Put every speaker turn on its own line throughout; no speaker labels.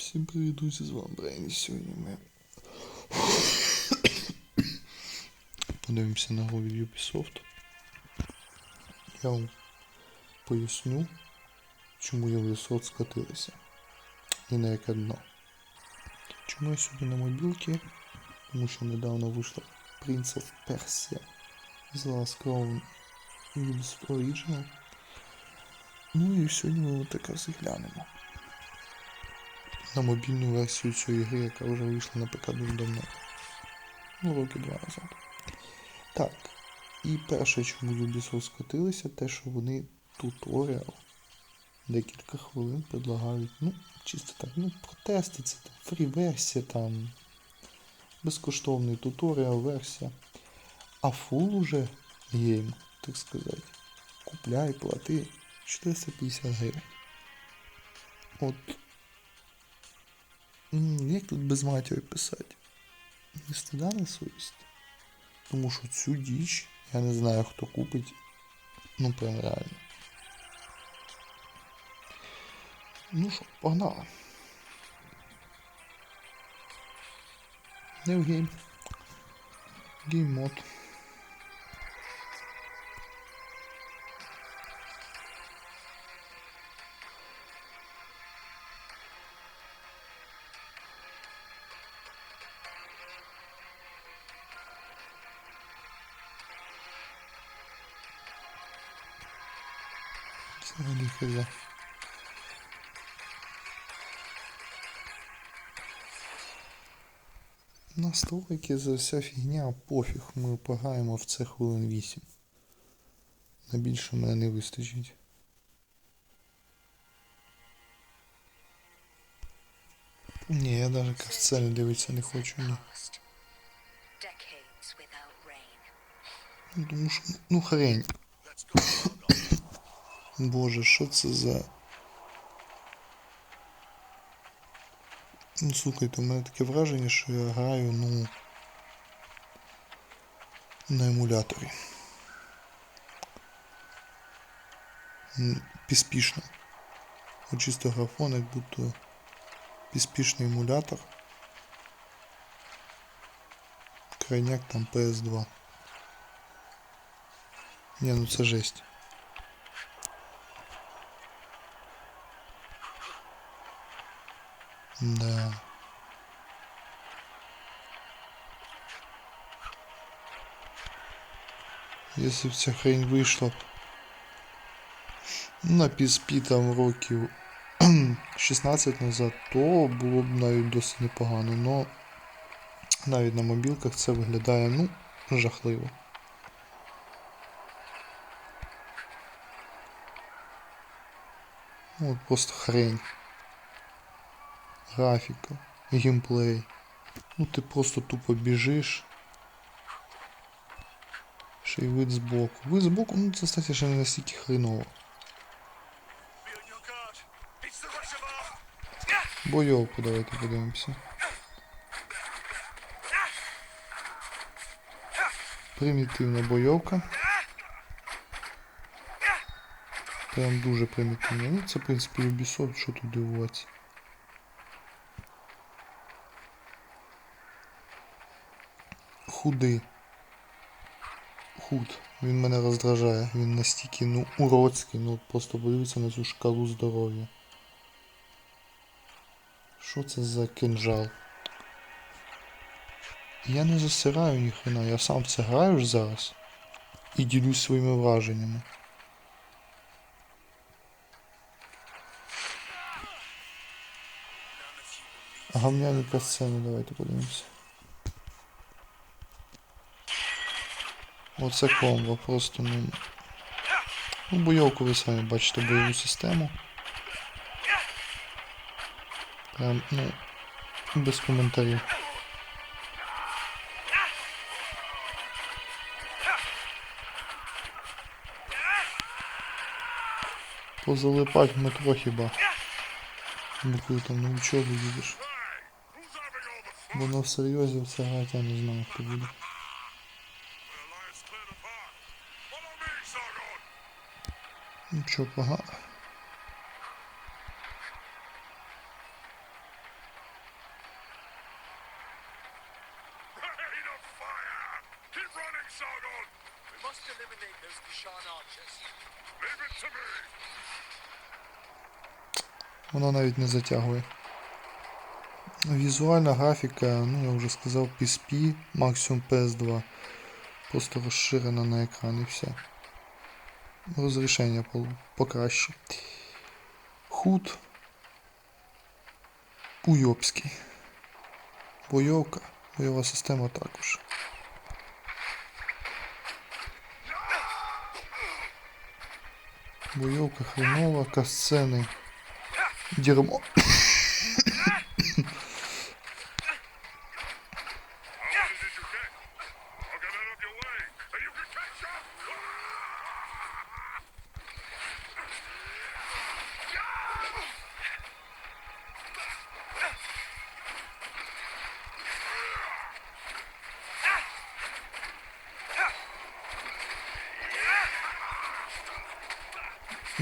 Всім привіт, друзі, з вами Брейн. Сьогодні ми подивимося на гру від Ubisoft. Я вам поясню, чому Ubisoft скотилися і на яке дно. Чому я сьогодні на мобілці? Тому що недавно вийшла Prince of Persia з Last Crown Ubisoft Original. Ну і сьогодні ми так розглянемо на мобільну версію цієї гри, яка вже вийшла на ПК дуже давно. Ну, роки два назад. Так. І перше, чому Ubisoft скотилися, те, що вони туторіал декілька хвилин предлагають. Ну, чисто так, ну, протести, це там фрі-версія, там безкоштовний туторіал, версія. А фул уже гейм, так сказати. Купляй, плати 450 гривень. От Як тут без матері писати? Не стида на совість. Тому що цю діч я не знаю хто купить. Ну прям реально. Ну що, погнали. Не в гейм. Гейм. Взагалі хз. Настройки за вся фігня, пофіг, ми пограємо в це хвилин 8. На більше мене не вистачить. Ні, я навіть касцель дивитися не хочу, ні. Ну, Тому що, ну хрень. Боже, що це за. Ну, слухайте, у мене таке враження, що я граю, ну. На емуляторі. Піспішно. Чисто графон, як будто піспішний емулятор. Крайняк там PS2. Не, ну це жесть. Да. Если б ця хрень вийшла б на PSP там років 16 назад, то було б навіть досить непогано, но навіть на мобілках це виглядає ну жахливо. Ну, от просто хрень. Графіка, геймплей. Ну ти просто тупо біжиш. Ще й вид збоку. Вид збоку, ну це кстати, ще не настільки хреново. Бойовку давайте подивимося. Примітивна бойовка. Прям дуже примітивна. Ну це в принципі Ubisoft, що тут дивуватися. Худий. Худ. Він мене роздражає. Він настільки ну уродський, ну просто подивіться на цю шкалу здоров'я. Що це за кинжал? Я не засираю ніхрена, я сам це граю ж зараз. І ділюсь своїми враженнями. Гамняні касцени, давайте подивимося. Оце комбо, просто ну. Ну, бойовку ви самі бачите бойову систему. Прям, ну, без коментарів. Позалипать метро хіба. Ну коли там на учебу їдеш. Бо на всерйозі все грати я не знаю, хто буде. Нічого
поганого.
Воно навіть не затягує. Ну, візуальна графіка, ну я вже сказав, PSP, максимум PS2. Просто розширена на екран і все. Розрішення по- покраще. Худ. Уйобський. Бойовка. Бойова система також. Бойовка хренова, касцени. Дерьмо.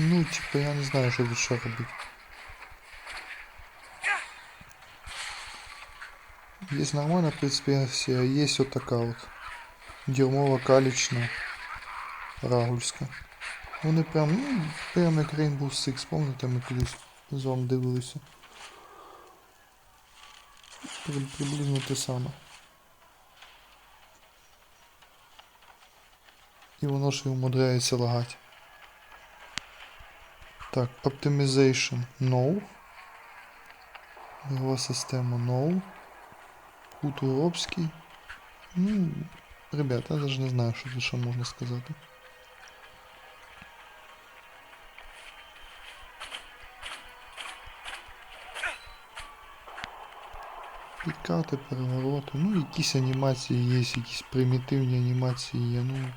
Ну, типа, я не знаю, що ще робити. Есть нормальная, в принципе, а есть вот такая вот. Дерьмова калічна. Рагульська. Вони прям, ну, прям як Rainbow Six, пам'ятаєте, ми колись з вами дивилися. Приблизно те саме. І воно ж і умудряється лагати. Так, Optimization No. Ігрова система No. Хут Уробський. Ну, ребята, я даже не знаю, що тут ще можна сказати. Підкати, перевороти. Ну, якісь анімації є, якісь примітивні анімації є. Ну.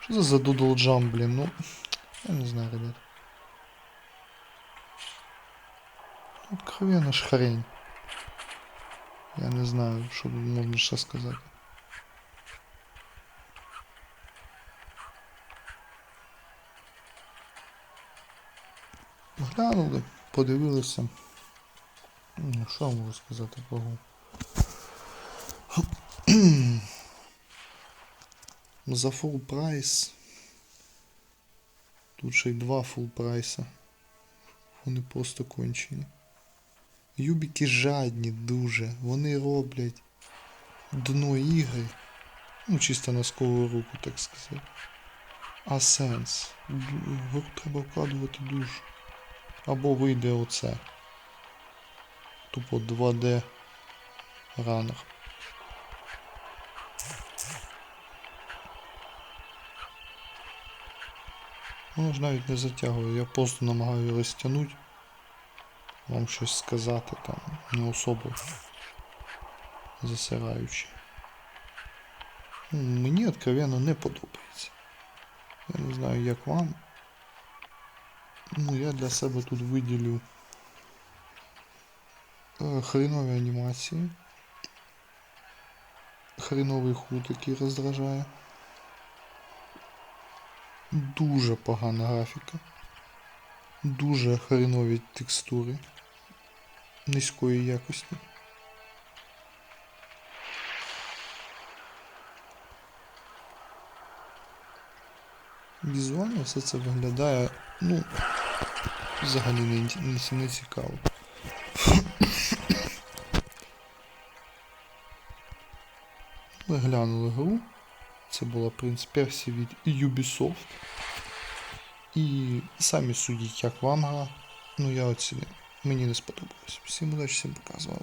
Що за Doodle Jump, блін? Ну. Я не знаю, ребят. Откровенно ж хрень. Я не знаю, що можна ще сказати. Глянули, подивилися. Ну, що можу сказати гру? За full прайс. Тут ще й два full прайса. Вони просто кончені. Юбіки жадні дуже. Вони роблять дно ігри. Ну, чисто на скору руку, так сказати. А сенс. Гру треба вкладувати душу. Або вийде оце. Тупо 2D ранер. Воно ж навіть не затягує, я просто намагаю розтягнути вам щось сказати там, не особо засираючи. Мені откровенно не подобається. Я не знаю, як вам. Ну, я для себе тут виділю е, хренові анімації. Хреновий худ, який роздражає. Дуже погана графіка. Дуже хренові текстури низької якості. Візуально все це виглядає, ну, взагалі не, не, не цікаво. Ми глянули гру. Це була принц-персі від Ubisoft. І самі судіть, як вам гра. Ну я оцінив. Мені не сподобалось. Всім удачі, всім показував.